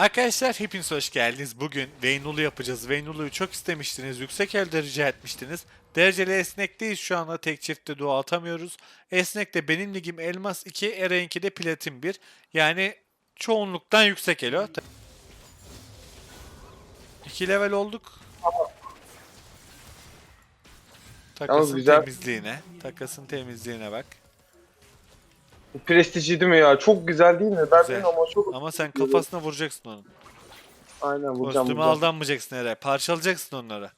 Arkadaşlar hepiniz hoş geldiniz. Bugün Veynulu yapacağız. Veynulu'yu çok istemiştiniz. Yüksek elde rica etmiştiniz. Dereceli esnekteyiz şu anda. Tek çiftte dua atamıyoruz. Esnekte benim ligim Elmas 2, Eren de Platin 1. Yani çoğunluktan yüksek elo. 2 level olduk. Takasın güzel. temizliğine. Takasın temizliğine bak. Prestijli mi ya? Çok güzel değil mi? Ben Güzel. bilmiyorum ama çok... Ama sen kafasına vuracaksın onun. Aynen vuracağım Kostüme vuracağım. aldanmayacaksın Eray. Parçalayacaksın onları.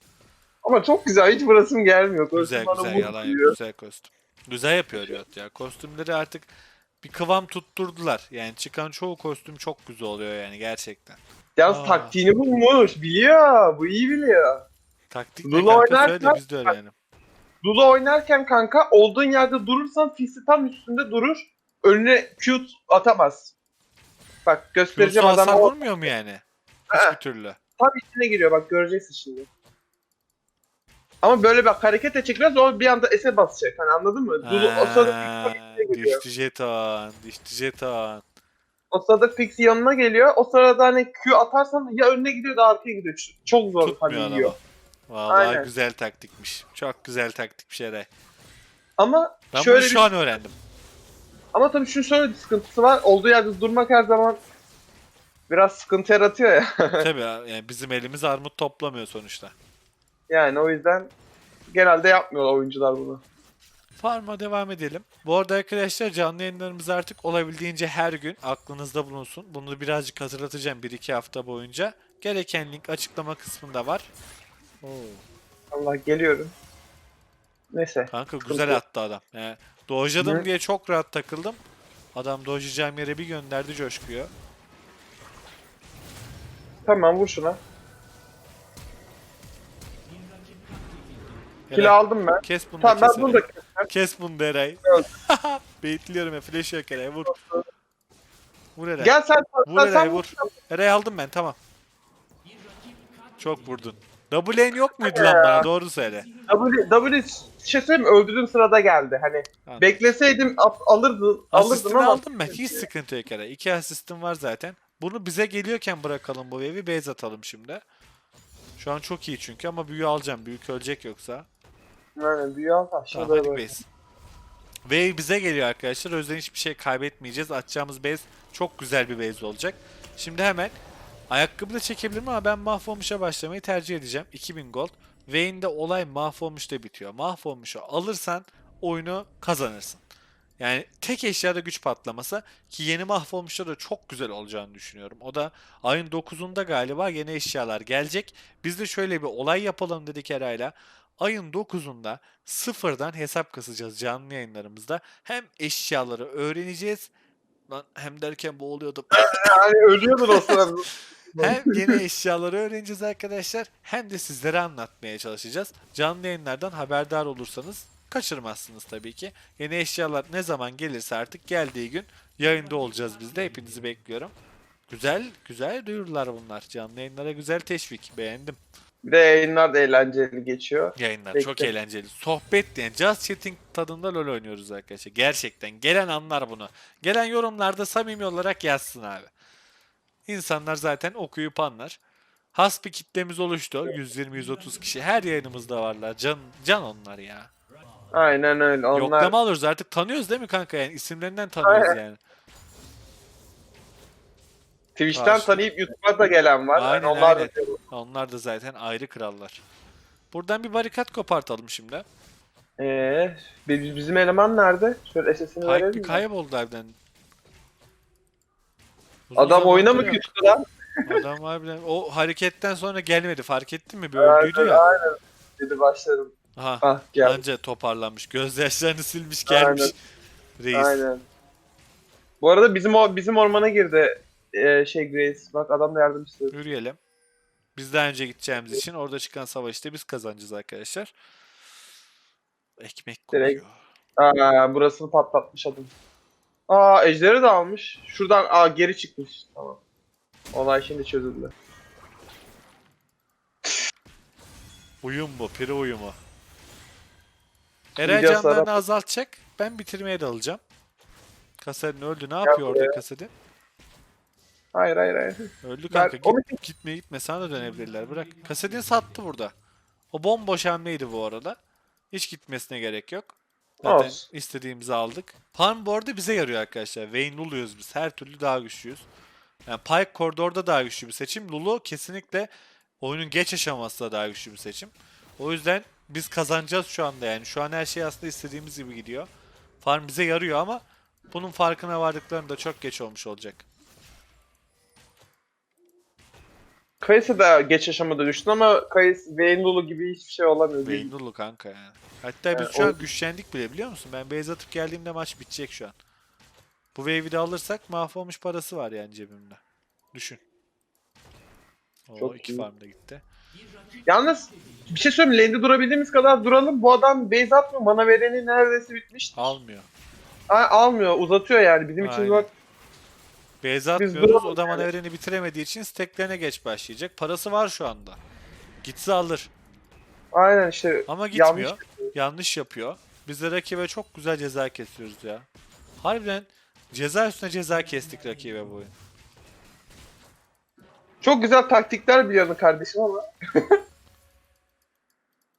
Ama çok güzel. Hiç burasım gelmiyor. Kostüm Güzel bana güzel yalan yok. Güzel kostüm. Güzel yapıyor Riot ya. Kostümleri artık bir kıvam tutturdular. Yani çıkan çoğu kostüm çok güzel oluyor yani gerçekten. Yalnız Aa. taktiğini bulmuş. Biliyor. Bu iyi biliyor. Taktik ne kanka oynarken- söyle biz de öğrenelim. Lula oynarken kanka olduğun yerde durursan fisi tam üstünde durur. Önüne Q atamaz. Bak göstereceğim hasar adama. o vurmuyor mu yani? Ha. Hiçbir türlü. Tam içine giriyor bak göreceksin şimdi. Ama böyle bak hareket edecek biraz o bir anda S'e basacak. Hani anladın mı? Lulu o sırada giriyor. Düştü jeton. Düştü jeton. O sırada fix yanına geliyor. O sırada hani Q atarsan ya önüne gidiyor da arkaya gidiyor. Ç- Çok zor Tutmuyor yiyor. adamı. Vallahi Aynen. güzel taktikmiş. Çok güzel taktikmiş Eray. Ama Ben şöyle bunu bir, şu an öğrendim. Ama tabii şu şöyle bir sıkıntısı var. Olduğu yerde durmak her zaman biraz sıkıntı yaratıyor ya. Tabii ya, yani bizim elimiz armut toplamıyor sonuçta. yani o yüzden genelde yapmıyorlar oyuncular bunu. Farm'a devam edelim. Bu arada arkadaşlar canlı yayınlarımız artık olabildiğince her gün aklınızda bulunsun. Bunu birazcık hatırlatacağım 1-2 hafta boyunca. Gereken link açıklama kısmında var. Oo. Allah geliyorum. Neyse. Kanka güzel attı adam. Yani dojladım Ne? diye çok rahat takıldım. Adam dojlayacağım yere bir gönderdi coşkuyor. Tamam vur şuna. Kill aldım ben. Kes bunu Tamam da ben kes bunu da keseceğim. Kes bunu da Eray. Evet. Baitliyorum ya flash yok Eray vur. Vur Eray. Gel sen Vur sen, Eray sen vur. Eray aldım ben tamam. Çok vurdun. Lane yok muydu lan bana doğru söyle. W, W şey söyleyeyim mi? Öldürdüğüm sırada geldi. Hani Anladım. bekleseydim at, alırdın, alırdım Asistini ama aldım ben. Hiç sıkıntı yok Eray. İki asistim var zaten. Bunu bize geliyorken bırakalım bu wave'i. Base atalım şimdi. Şu an çok iyi çünkü ama büyü alacağım. Büyük ölecek yoksa. yani büyü al Tamam aşağıda hadi böyle. base. Wave bize geliyor arkadaşlar. O yüzden hiçbir şey kaybetmeyeceğiz. Atacağımız base çok güzel bir base olacak. Şimdi hemen ayakkabı da çekebilirim ama ben mahvolmuşa başlamayı tercih edeceğim. 2000 gold. Vayne'de olay mahvolmuşta bitiyor. Mahvolmuşu alırsan oyunu kazanırsın. Yani tek eşyada güç patlaması ki yeni mahvolmuşta da çok güzel olacağını düşünüyorum. O da ayın 9'unda galiba yeni eşyalar gelecek. Biz de şöyle bir olay yapalım dedik Eray'la. Ayın 9'unda sıfırdan hesap kasacağız canlı yayınlarımızda. Hem eşyaları öğreneceğiz. Hem derken boğuluyordum. Yani ölüyordun o sırada. Hem yeni eşyaları öğreneceğiz arkadaşlar. Hem de sizlere anlatmaya çalışacağız. Canlı yayınlardan haberdar olursanız kaçırmazsınız tabii ki. Yeni eşyalar ne zaman gelirse artık geldiği gün yayında olacağız biz de. Hepinizi bekliyorum. Güzel, güzel duyurular bunlar. Canlı yayınlara güzel teşvik. Beğendim. Bir de yayınlar da eğlenceli geçiyor. Yayınlar Bekle. çok eğlenceli. Sohbet yani just chatting tadında LoL oynuyoruz arkadaşlar. Gerçekten gelen anlar bunu. Gelen yorumlarda samimi olarak yazsın abi. İnsanlar zaten okuyup anlar. Has bir kitlemiz oluştu. 120-130 kişi. Her yayınımızda varlar. Can, can onlar ya. Aynen öyle. Onlar Yoklama alıyoruz artık. Tanıyoruz değil mi kanka yani? İsimlerinden tanıyoruz Aynen. yani. Twitch'ten Karşı- tanıyıp YouTube'a da gelen var. Aynen, yani onlar aynen. da Onlar da zaten ayrı krallar. Buradan bir barikat kopartalım şimdi. Ee, biz- bizim eleman nerede? Şöyle SS'ini verelim mi? kayboldu evden. Uzun Adam oyuna mı küstü lan? Adam harbiden o hareketten sonra gelmedi fark ettin mi? Bir öldüydü ya. aynen. Dedi başlarım. Aha Ah gel. anca toparlanmış. Gözyaşlarını silmiş gelmiş. Reis. Aynen. Bu arada bizim o bizim ormana girdi ee, şey Grace. Bak adam da yardımcısı. Yürüyelim. Biz daha önce gideceğimiz için orada çıkan savaşta biz kazanacağız arkadaşlar. Ekmek Direkt- kokuyor. Aa burasını patlatmış adam. Aa ejderi de almış. Şuradan aa geri çıkmış. Tamam. Olay şimdi çözüldü. Uyum bu. Piri uyumu. Eray Video canlarını azaltacak. Ben bitirmeye dalacağım. Kasadin öldü. Ne yapıyor orada buraya. Kasadin? Hayır hayır hayır. Öldü Ben- kanka. onu- Git, gitme gitme sana da dönebilirler. Bırak. Kasedin sattı burada. O bomboş hamleydi bu arada. Hiç gitmesine gerek yok. Zaten Olsun. istediğimizi aldık. Farm bu arada bize yarıyor arkadaşlar. Vayne Lulu'yuz biz. Her türlü daha güçlüyüz. Yani Pike koridorda daha güçlü bir seçim. Lulu kesinlikle oyunun geç aşamasında daha güçlü bir seçim. O yüzden biz kazanacağız şu anda yani. Şu an her şey aslında istediğimiz gibi gidiyor. Farm bize yarıyor ama bunun farkına vardıklarında çok geç olmuş olacak. Kayısı da geç aşamada düştü ama Kayısı Vayne Lulu gibi hiçbir şey olamıyor. Lulu kanka yani. Hatta biz Yani şu o- an güçlendik bile biliyor musun? Ben base atıp geldiğimde maç bitecek şu an. Bu wave'i de alırsak mahvolmuş parası var yani cebimde. Düşün. O Çok iki iyi. farm da gitti. Yalnız bir şey söyleyeyim. Lane'de durabildiğimiz kadar duralım. Bu adam base atmıyor. Mana vereni neredeyse bitmiş. Almıyor. Ha, almıyor. Uzatıyor yani. Bizim için Aynen. zor. Base atmıyoruz. duralım O da vereni bitiremediği için stacklerine geç başlayacak. Parası var şu anda. Gitse alır. Aynen işte. Ama gitmiyor. Yanlış. Yanlış yapıyor. Biz de rakibe çok güzel ceza kesiyoruz ya. Harbiden ceza üstüne ceza kestik rakibe bu oyun. Çok güzel taktikler biliyorsun kardeşim ama.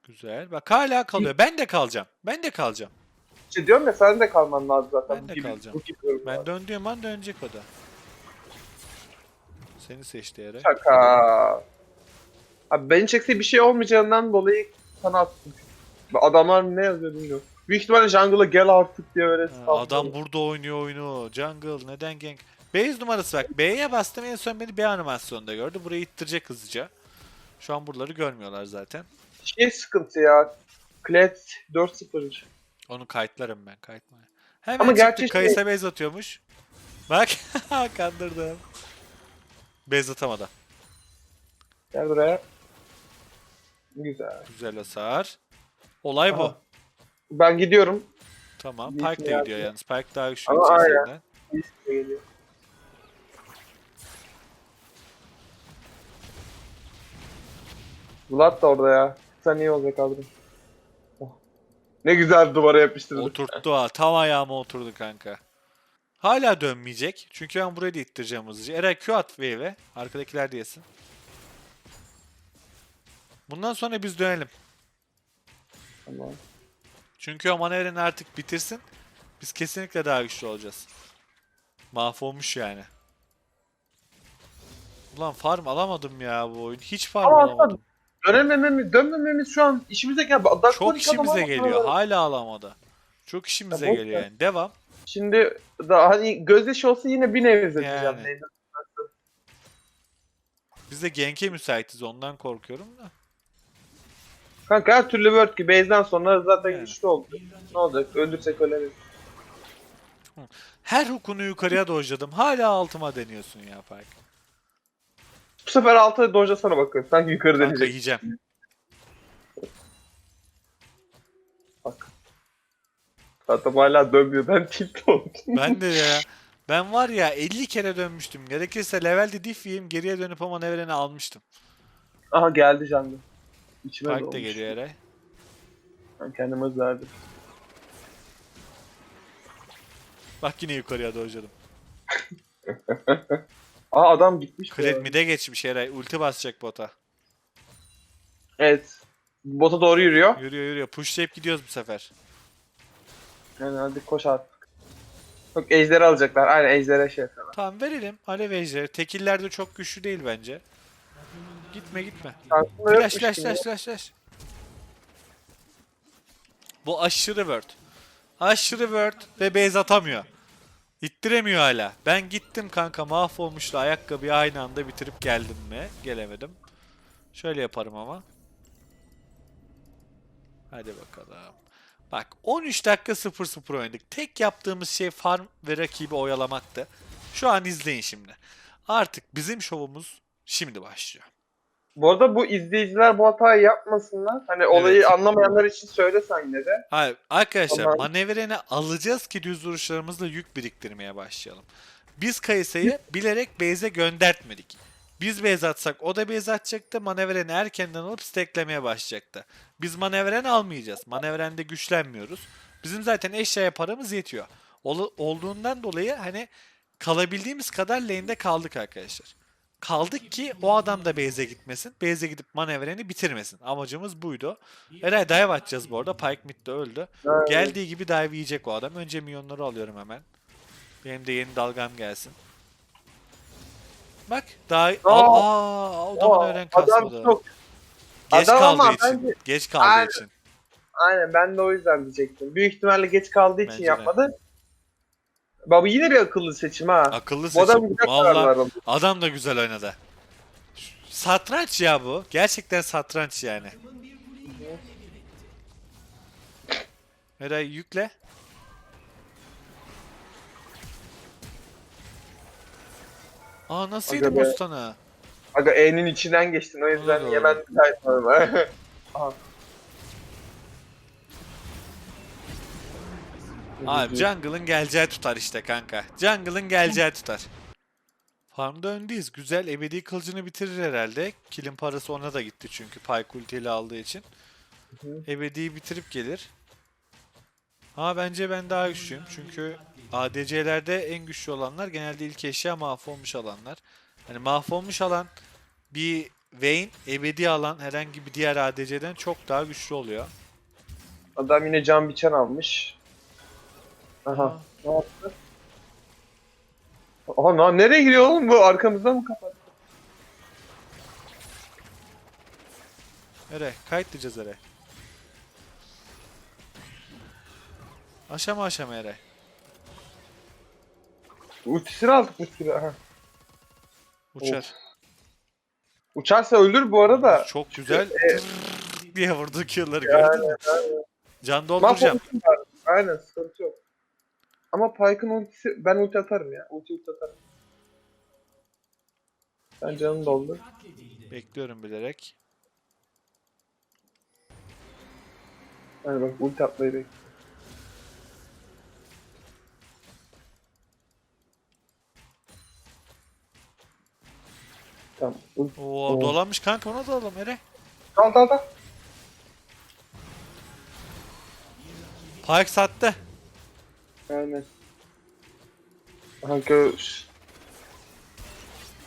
Güzel. Bak hala kalıyor. Ben de kalacağım. Ben de kalacağım. İşte diyorum ya sen de kalman lazım zaten. Ben bu de gibi- kalacağım. bu gibi. Ben döndüğüm an dönecek o da. Seni seçti yere. Şaka. Abi beni çekse bir şey olmayacağından dolayı sana attım. Adamlar ne yazıyor bilmiyorum. Büyük ihtimalle jungle'a gel artık diye öyle Ha, adam burada oynuyor oyunu. Jungle neden gank? Base numarası bak. B'ye bastım en son beni B animasyonda gördü. Burayı ittirecek hızlıca. Şu an buraları görmüyorlar zaten. Şey sıkıntı ya. Klet 4-0. Onu kayıtlarım ben kayıtma. Hemen Ama çıktı gerçi şey- Kayısa base atıyormuş. Bak kandırdım. Base atamadı. Gel buraya. Güzel. Güzel hasar. Olay bu. Aha. Ben gidiyorum. Tamam. Şey de gidiyor yalnız. Pike daha güçlü Ama aynen. geliyor. Vlad da orada ya. Sen iyi olacak abi. Oh. Ne güzel duvara yapıştırdı. Oturttu ha. Tam ayağıma oturdu kanka. Hala dönmeyecek. Çünkü ben burayı da ittireceğim hızlıca. Eray Q at wave'e. Arkadakiler de yesin. Bundan sonra biz dönelim. Tamam. Çünkü o mana evreni artık bitirsin. Biz kesinlikle daha güçlü olacağız. Mahvolmuş yani. Ulan farm alamadım ya bu oyun. Hiç farm Ama alamadım. Dönemememiz, dönmememiz şu an işimize gel. Dark Çok işimize geliyor. Hala alamadı. Çok işimize Ya geliyor yani. Devam. Şimdi da hani gözyaşı olsa yine bir nevi. Yani. neydi? Biz de gank'e müsaitiz ondan korkuyorum da. Kanka her türlü word ki base'den sonra zaten Yani. güçlü oldu. Ne olacak? Öldürsek öleriz. Her hukunu yukarıya dojladım. Hala altıma deniyorsun ya Park. Bu sefer alta doja sana bakıyorum. Sanki yukarı Kanka deneyecek. yiyeceğim. Zaten hala dönmüyor. Ben tilt oldum. Ben de ya. Ben var ya 50 kere dönmüştüm. Gerekirse levelde diff yiyeyim geriye dönüp ama evreni almıştım. Aha geldi canlı. İçime Park da dolmuş. geliyor Eray. Ben kendime özlerdim. Bak yine yukarıya dojladım. Aa adam gitmiş. Kled arada. mid'e geçmiş Eray. Ulti basacak bota. Evet. Bota doğru yürüyor. Yürüyor yürüyor. Pushlayıp gidiyoruz bu sefer. Yani hadi koş artık. Yok ejderi alacaklar. Aynen ejdere şey yapıyorlar. Tamam verelim. Alev ejderi. Tekiller de çok güçlü değil bence. Gitme gitme. Şansında Flash yokmuş flash gibi. flash flash flash. Bu aşırı word. Aşırı word ve base atamıyor. İttiremiyor hala. Ben gittim kanka mahvolmuştu ayakkabıyı aynı anda bitirip geldim mi? Gelemedim. Şöyle yaparım ama. Hadi bakalım. Bak 13 dakika 0-0 oynadık. Tek yaptığımız şey farm ve rakibi oyalamaktı. Şu an izleyin şimdi. Artık bizim şovumuz şimdi başlıyor. Bu arada bu izleyiciler bu hatayı yapmasınlar. Hani olayı Evet. anlamayanlar için söylesen yine de. Hayır arkadaşlar Ama- manevreni alacağız ki düz vuruşlarımızla yük biriktirmeye başlayalım. Biz Kayısa'yı bilerek base'e göndertmedik. Biz base atsak o da base atacaktı. Manevreni erkenden alıp stacklemeye başlayacaktı. Biz manevren almayacağız. Manevrende güçlenmiyoruz. Bizim zaten eşyaya paramız yetiyor. Ol- olduğundan dolayı hani kalabildiğimiz kadar lane'de kaldık arkadaşlar. Kaldık ki o adam da base'e gitmesin. Base'e gidip manevreni bitirmesin. Amacımız buydu. Eray dive atacağız bu arada. Pyke mid de öldü. Evet. Geldiği gibi dive yiyecek o adam. Önce milyonları alıyorum hemen. Benim de yeni dalgam gelsin. Bak daha... Aa! Aa, O, öğren adam kasmadı. çok Geç adam kaldığı ama için. bence- Geç kaldığı Aynen. için. Aynen ben de o yüzden diyecektim. Büyük ihtimalle geç kaldığı için Bence de. yapmadı. Baba yine bir akıllı seçim ha. Akıllı Bu adam seçim. güzel Vallahi adam da güzel oynadı. Satranç ya bu. Gerçekten satranç yani. Eray yükle. Aa nasıl Aga yedim be. Bostan'ı? Aga E'nin içinden geçtin o yüzden yemen. Aha. Abi jungle'ın geleceği tutar işte kanka. Jungle'ın geleceği tutar. Farmda öndeyiz. Güzel ebedi kılıcını bitirir herhalde. Kill'in parası ona da gitti çünkü Pyke ultiyle aldığı için. hı. Ebedi'yi bitirip gelir. Ha bence ben daha güçlüyüm. Çünkü ADC'lerde en güçlü olanlar genelde ilk eşya mahvolmuş alanlar. Hani mahvolmuş alan bir Vayne, ebedi alan herhangi bir diğer ADC'den çok daha güçlü oluyor. Adam yine can biçen almış. Aha. Aa, Ne yaptı? Aha na- nereye giriyor oğlum bu? Arkamızda mı kapattı? Ere, kayıt diyeceğiz Ere. Aşama aşama Ere. Ultisini aldık. Aha. Uçar. Uçarsa ölür bu arada. Çok güzel. Tırrrr diye vurdu Q'ları gördün mü? Can dolduracağım. Aynen sıkıntı yok. Ama Pyke'ın ultisi ben ulti atarım ya. Ulti ulti atarım. Sen canın doldu. Bekliyorum bilerek. Hani bak ulti atmayı bekle. Tamam. Oo, Oo. dolanmış kanka ona dalalım Ere. Dal dal dal. Pyke sattı. Aynen. Aha göz.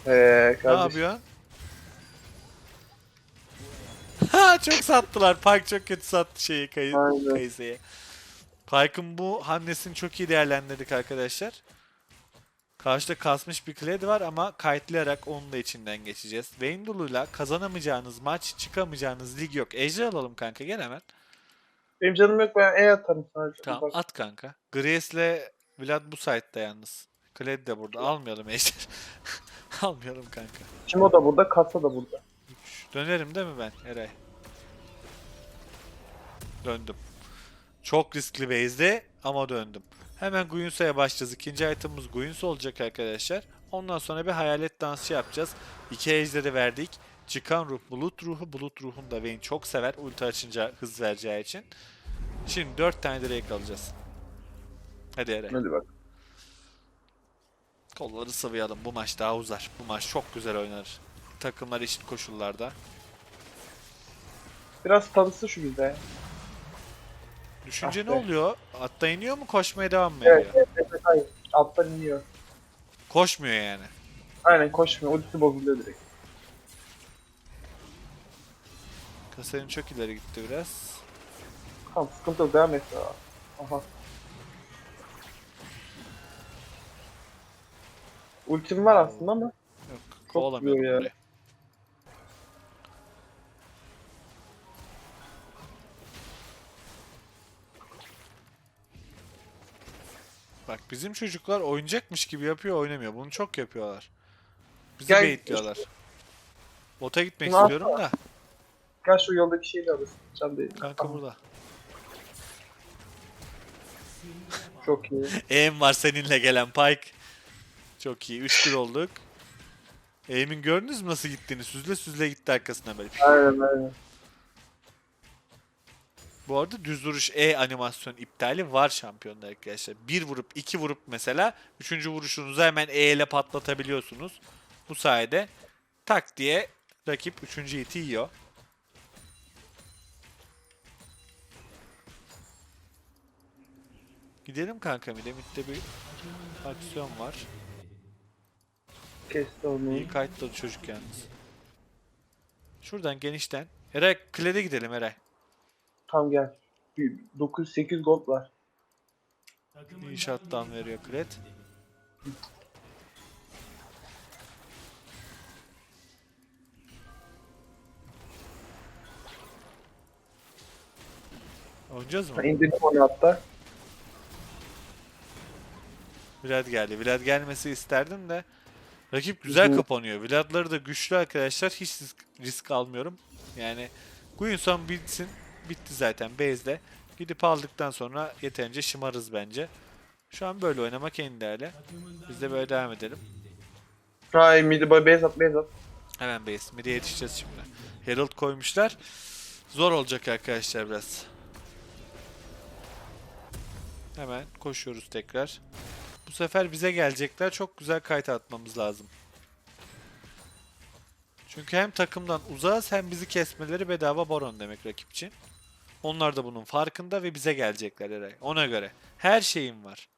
Eee Ne yapıyorsun? Ha çok sattılar. Pyke çok kötü sattı şeyi kayı Aynen. Kayse'ye. Pyke'ın bu hamlesini çok iyi değerlendirdik arkadaşlar. Karşıda kasmış bir Kled var ama kayıtlayarak onun da içinden geçeceğiz. Vayne'dulu'yla kazanamayacağınız maç, çıkamayacağınız lig yok. Ejder alalım kanka gel hemen. Benim canım yok ben E atarım sadece. Tamam at kanka. Grace'le Vlad bu site'da yalnız. Kled de burada. Almayalım Ejder. Almayalım kanka. Timo da burada, Kasa da burada. Dönerim değil mi ben Eray? Döndüm. Çok riskli base'de ama döndüm. Hemen Guinsa'ya başlayacağız. İkinci itemimiz Guinsa olacak arkadaşlar. Ondan sonra bir hayalet dansı yapacağız. İki ejderi verdik. Çıkan ruh bulut ruhu. Bulut ruhunu da Vayne çok sever. Ulti açınca hız vereceği için. Şimdi 4 tane direkt alacağız. Hadi Eray. Hadi bak. Kolları sıvayalım. Bu maç daha uzar. Bu maç çok güzel oynanır. Takımlar eşit koşullarda. Biraz tanısı şu bize. Düşünce Ah ne oluyor? Atta iniyor mu koşmaya devam mı Evet, ediyor? evet, evet, hayır. Alttan iniyor. Koşmuyor yani. Aynen koşmuyor. Ultisi bozuluyor direkt. Kaserin çok ileri gitti biraz. Tamam sıkıntı yok. Devam et ya. Aha. Ultim var aslında ama. Yok, Çok kovalamıyorum vuruyor ya. burayı. Bizim çocuklar oyuncakmış gibi yapıyor oynamıyor. Bunu çok yapıyorlar. Bizi Gel- baitliyorlar. Bota gitmek Ne istiyorum da. Gel şu yoldaki şeyi de alırsın. Can değil. Kanka burada. Çok iyi. Aim var seninle gelen Pike. Çok iyi. 3-1 olduk. Aim'in gördünüz mü nasıl gittiğini? Süzle süzle gitti arkasına böyle. Aynen aynen. Bu arada düz duruş E animasyon iptali var şampiyonda arkadaşlar. Bir vurup iki vurup mesela üçüncü vuruşunuzu hemen E ile patlatabiliyorsunuz. Bu sayede tak diye rakip üçüncü iti yiyor. Gidelim kanka bir de midde bir aksiyon var. Kesti onu. İyi kayıtlı çocuk yalnız. Şuradan genişten. Eray Klede gidelim Eray. Tam gel. 908 gold var. İnşaattan veriyor Kled. Oynayacağız mı? İndirdim onu hatta. Vlad geldi. Vlad gelmesi isterdim de rakip güzel kapanıyor. Vlad'ları da güçlü arkadaşlar. Hiç risk, risk almıyorum. Yani Guinson bitsin. Bitti zaten base'de. Gidip aldıktan sonra yeterince şımarız bence. Şu an böyle oynamak en ideali. Biz de böyle devam edelim. Hay midi base at base at. Hemen base. Mid'e yetişeceğiz şimdi. Herald koymuşlar. Zor olacak arkadaşlar biraz. Hemen koşuyoruz tekrar. Bu sefer bize gelecekler. Çok güzel kayıt atmamız lazım. Çünkü hem takımdan uzağız hem bizi kesmeleri bedava baron demek rakip için. Onlar da bunun farkında ve bize gelecekler Eray. Ona göre. Her şeyim var.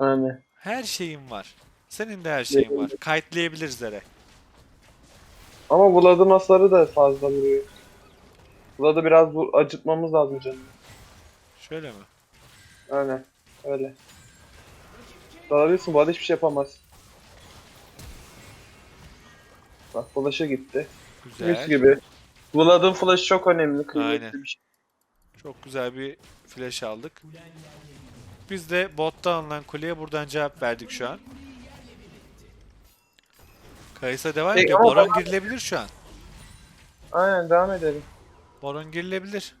Yani. Her şeyim var. Senin de her şeyin var. Kayıtlayabiliriz Eray. Ama Vlad'ın hasarı da fazla vuruyor. Vlad'ı biraz acıtmamız lazım canım. Şöyle mi? Aynen. Öyle. Dalabilirsin. Vlad hiçbir şey yapamaz. Bak flash'a gitti. Güzel. Mis gibi. Vlad'ın flash'ı çok önemli. Kıymetli Aynen. bir şey. Çok güzel bir flash aldık. Biz de bottan alınan kuleye buradan cevap verdik şu an. Kayısa devam Peki, ediyor. ama Boron bana- girilebilir şu an. Aynen devam edelim. Boron girilebilir.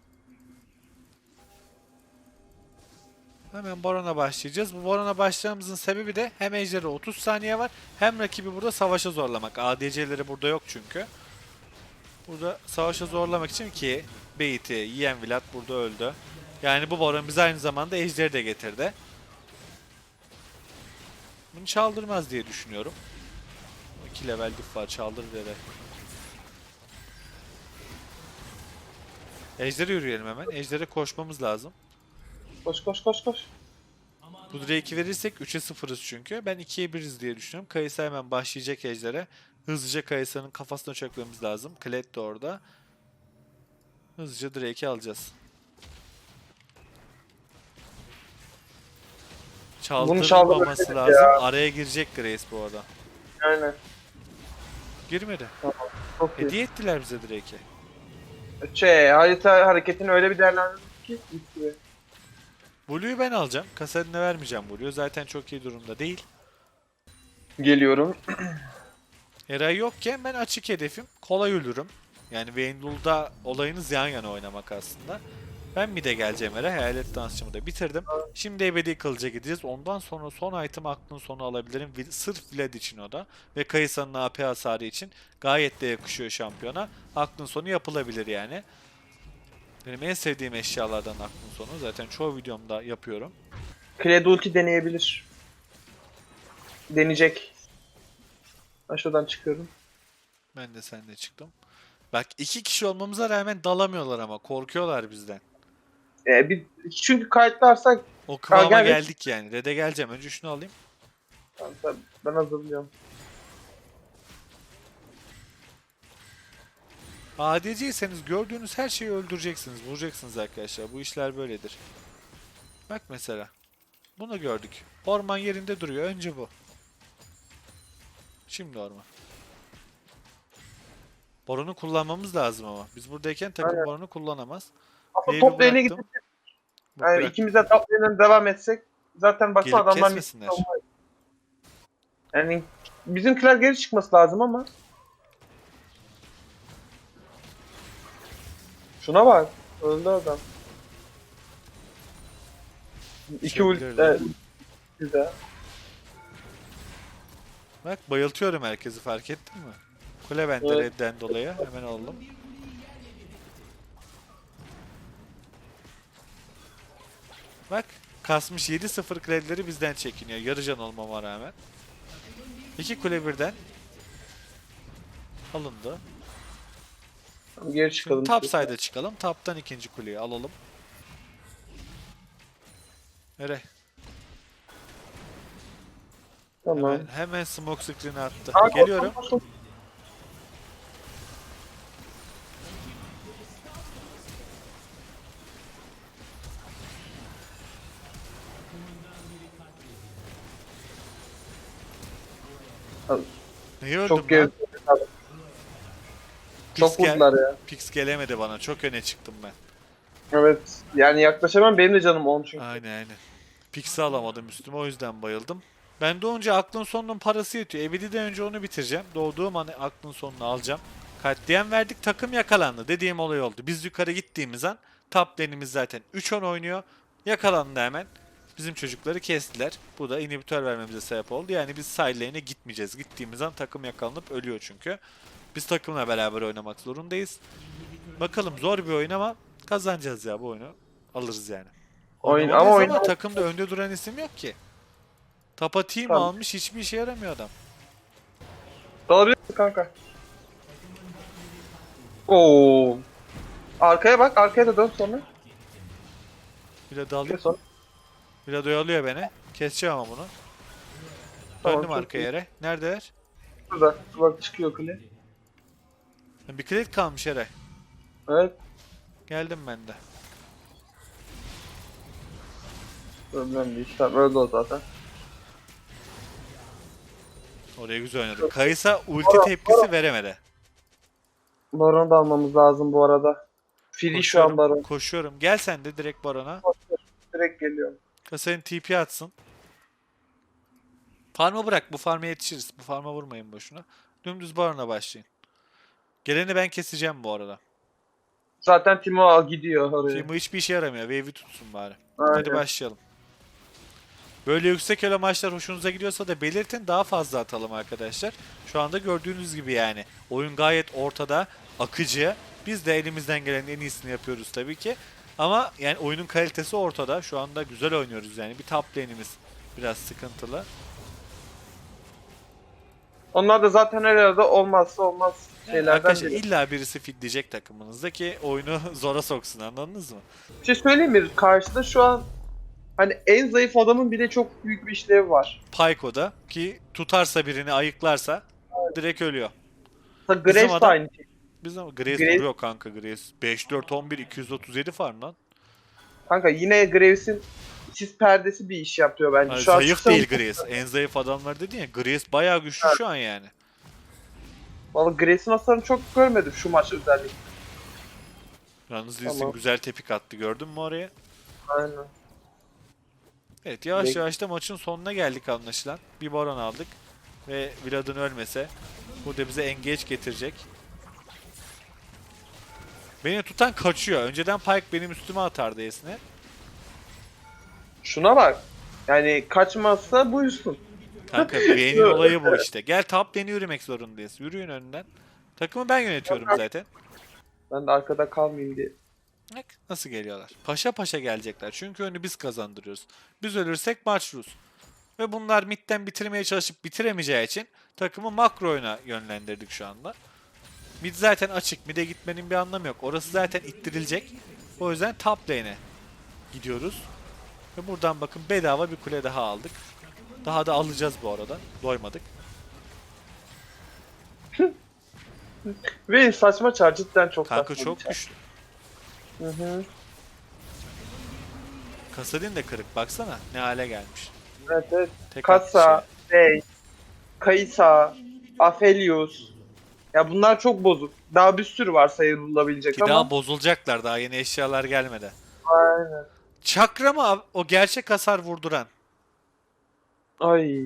Hemen Boron'a başlayacağız. Bu Boron'a başlamamızın sebebi de hem Ejder'e 30 saniye var hem rakibi burada savaşa zorlamak. ADC'leri burada yok çünkü. Burada savaşa zorlamak için ki Beat'i yiyen Vlad burada öldü. Yani bu Boron bize aynı zamanda Ejder'i de getirdi. Bunu çaldırmaz diye düşünüyorum. 2 level diff var çaldırır dedi. Ejder'e yürüyelim hemen. Ejder'e koşmamız lazım. Koş koş koş koş. Bu Drake'i verirsek 3'e 0'ız çünkü. Ben 2'ye 1'iz diye düşünüyorum. Kayısa hemen başlayacak Ejder'e. Hızlıca Kayısa'nın kafasına çökmemiz lazım. Kled de orada. Hızlıca Drake'i alacağız. çaldırmaması lazım lazım. Araya girecek Grace bu arada. Aynen. Girmedi. Çok iyi. Hediye ettiler bize Drake'i. Şey, harita hareketini öyle bir değerlendirdik ki. Blue'yu ben alacağım. Kasadine vermeyeceğim Blue'yu. Zaten çok iyi durumda değil. Geliyorum. Eray yokken ben açık hedefim. Kolay ölürüm. Yani Vayne'lul'da olayınız yan yana oynamak aslında. Ben bir de geleceğim Eray. Hayalet dansçımı da bitirdim. Şimdi ebedi kılıca gideceğiz. Ondan sonra son item aklın sonu alabilirim. Sırf Vlad için o da. Ve Kayısa'nın AP hasarı için. Gayet de yakışıyor şampiyona. Aklın sonu yapılabilir yani. Benim en sevdiğim eşyalardan aklın sonu. Zaten çoğu videomda yapıyorum. Ulti deneyebilir. Deneyecek. Ben şuradan çıkıyorum. Ben de sende çıktım. Bak iki kişi olmamıza rağmen dalamıyorlar ama. Korkuyorlar bizden. Ee, bir, çünkü kayıtlarsak O kıvama gel- geldik yani. Red'e geleceğim. Önce şunu alayım. Tamam, ben, ben hazırlıyorum. ADC'yseniz gördüğünüz her şeyi öldüreceksiniz. Vuracaksınız arkadaşlar. Bu işler böyledir. Bak mesela. Bunu gördük. Orman yerinde duruyor. Önce bu. Şimdi orman. Boronu kullanmamız lazım ama. Biz buradayken takım Aynen. boronu kullanamaz. Ama Wave'i top lane'e bıraktım. gidip Bak, yani bırak. ikimiz de top lane'den devam etsek zaten baksana Gelip adamlar kesmesinler. Yani bizimkiler geri çıkması lazım ama. Şuna bak. Öldü adam. İki ulti Düşebilirler. de güzel. Bak bayıltıyorum herkesi fark ettin mi? Kule bende Evet. redden dolayı. Hemen alalım. Bak kasmış 7-0 kredileri bizden çekiniyor. Yarı can olmama rağmen. İki kule birden. Alındı. Tamam, Geri çıkalım. Top side'a çıkalım. Top'tan ikinci kuleyi alalım. Nere? Tamam. Hemen, hemen smoke screen'i attı. Aa, Geliyorum. koş. Neyi öldüm Çok lan? Çok Pix, gel- vurdular ya. Pix gelemedi bana. Çok öne çıktım ben. Evet. Yani yaklaşamam benim de canım 10 çünkü. Aynen aynen. Pix'i alamadım üstüme o yüzden bayıldım. Ben doğunca aklın sonunun parası yetiyor. Ebedi'den önce onu bitireceğim. Doğduğum an aklın sonunu alacağım. Katliam verdik takım yakalandı. Dediğim olay oldu. Biz yukarı gittiğimiz an top lane'imiz zaten 3-10 oynuyor. Yakalandı hemen. Bizim çocukları kestiler. Bu da inhibitör vermemize sebep oldu. Yani biz side lane'e gitmeyeceğiz. Gittiğimiz an takım yakalanıp ölüyor çünkü. Biz takımla beraber oynamak zorundayız. Bakalım zor bir oyun ama kazanacağız ya bu oyunu. Alırız yani. Oyun- ama ama, oyun- takımda önde duran isim yok ki. Tapa team Tamam. almış hiçbir işe yaramıyor adam. Dalabilirsin kanka. Oo. Arkaya bak, arkaya da dön sonra. Bir de onu. Bir de doyalıyor beni. Keseceğim ama bunu. Tamam, Döndüm çok arka iyi. yere. Neredeler? Burada. Bak çıkıyor kule. Bir klit kalmış yere. Evet. Geldim ben de. Problem değil. Tamam öldü o zaten. Oraya güzel oynadık. Kayısa ulti Baron, tepkisi veremedi. Baron da almamız lazım bu arada. Free şu an Baron. Koşuyorum. Gel sen de direkt Baron'a. Direkt geliyorum. Kasayın TP atsın. Farm'a bırak. Bu farm'a yetişiriz. Bu farm'a vurmayın boşuna. Dümdüz Baron'a başlayın. Geleni ben keseceğim bu arada. Zaten Timo gidiyor oraya. Timo hiçbir işe yaramıyor. Wave'i tutsun bari. Aynen. Hadi başlayalım. Böyle yüksek elo maçlar hoşunuza gidiyorsa da belirtin daha fazla atalım arkadaşlar. Şu anda gördüğünüz gibi yani. Oyun gayet ortada, akıcı. Biz de elimizden gelenin en iyisini yapıyoruz tabii ki. Ama yani oyunun kalitesi ortada. Şu anda güzel oynuyoruz yani. Bir top lane'imiz biraz sıkıntılı. Onlar da zaten her arada olmazsa olmaz Yani şeylerden arkadaşlar biri. illa birisi fitleyecek takımınızda ki oyunu zora soksun anladınız mı? Bir şey söyleyeyim mi? Karşıda şu an hani en zayıf adamın bile çok büyük bir işlevi var. Pyko'da ki tutarsa birini ayıklarsa direkt ölüyor. Mesela Bizim Graves de adam- aynı şey. Biz ama Grace, Grace- vuruyor kanka Grace. 5-4-11 237 farm lan. Kanka yine Graves'in sis perdesi bir iş yapıyor bence. Ay, şu an zayıf çıksam- değil Grace. En zayıf adamlar dedin ya. Grace bayağı güçlü şu an yani. Valla Graves'in hasarını çok görmedim şu maç özellikle. Yalnız Lee Sin Tamam. güzel tepik attı gördün mü oraya? Aynen. Evet yavaş Bek- yavaş da maçın sonuna geldik anlaşılan. Bir baron aldık. Ve Vlad'ın ölmese bu da bize engage getirecek. Beni tutan kaçıyor. Önceden Pyke benim üstüme atardı esine. Şuna bak. Yani kaçmazsa buyursun. Kanka Vayne'in olayı bu işte. Gel top lane'i yürümek zorundayız. Yürüyün önden. Takımı ben yönetiyorum zaten. Ben de arkada kalmayayım diye. Bak nasıl geliyorlar. Paşa paşa gelecekler. Çünkü önü biz kazandırıyoruz. Biz ölürsek maç Rus. Ve bunlar midden bitirmeye çalışıp bitiremeyeceği için takımı makro oyuna yönlendirdik şu anda. Mid zaten açık. Mid'e gitmenin bir anlamı yok. Orası zaten ittirilecek. O yüzden top lane'e gidiyoruz. Ve buradan bakın bedava bir kule daha aldık. Daha da alacağız bu arada. Doymadık. Ve saçma çar cidden çok Kanka saçma çok bir çar. güçlü. Hı hı. Kasadin de kırık. Baksana ne hale gelmiş. Evet evet. Tek Kasa, Bey, Kaysa, Aphelios. Ya bunlar çok bozuk. Daha bir sürü var sayılabilecek Ki ama. daha bozulacaklar daha yeni eşyalar gelmedi. Aynen. Çakra mı o gerçek hasar vurduran Ay.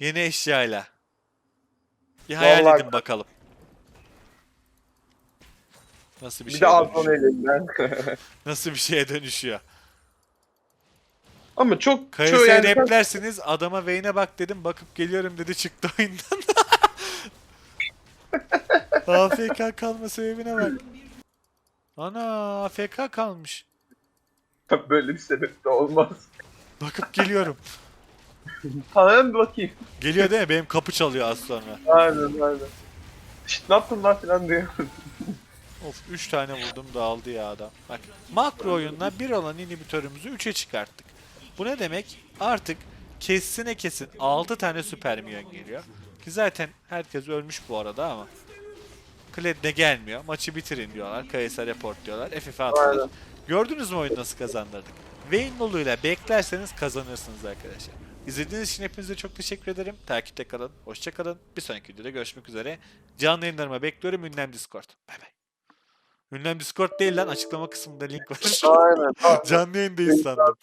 yeni eşyayla? Bir hayal Vallahi- edin bakalım. Nasıl bir, Bir şey de dönüşüyor? elinden. Nasıl bir şeye dönüşüyor? ama çok Kayısı'ya yani replersiniz adama Vayne'e bak dedim bakıp geliyorum dedi çıktı oyundan. AFK kalma sebebine bak. Ana AFK kalmış. böyle bir sebep de olmaz. Bakıp geliyorum. Tamam bakayım. Geliyor değil mi? Benim kapı çalıyor az sonra. Aynen aynen. İşte ne yaptın lan filan diyor. Of 3 tane vurdum dağıldı ya adam. Bak makro oyunla bir olan inhibitörümüzü 3'e çıkarttık. Bu ne demek? Artık Kessine kesin 6 tane süper minyon geliyor. Ki zaten herkes ölmüş bu arada ama. Kled de gelmiyor. Maçı bitirin diyorlar. Kayısa report diyorlar. FF. Aynen. Gördünüz mü oyunu nasıl kazandırdık? Vayne yoluyla beklerseniz kazanırsınız arkadaşlar. İzlediğiniz için hepinize çok teşekkür ederim. Takipte kalın. Hoşça kalın. Bir sonraki videoda görüşmek üzere. Canlı yayınlarıma bekliyorum. Ünlem Discord. Bay bay. Ünlem Discord değil lan. Açıklama kısmında link var. Aynen. Canlı yayındayız sandım.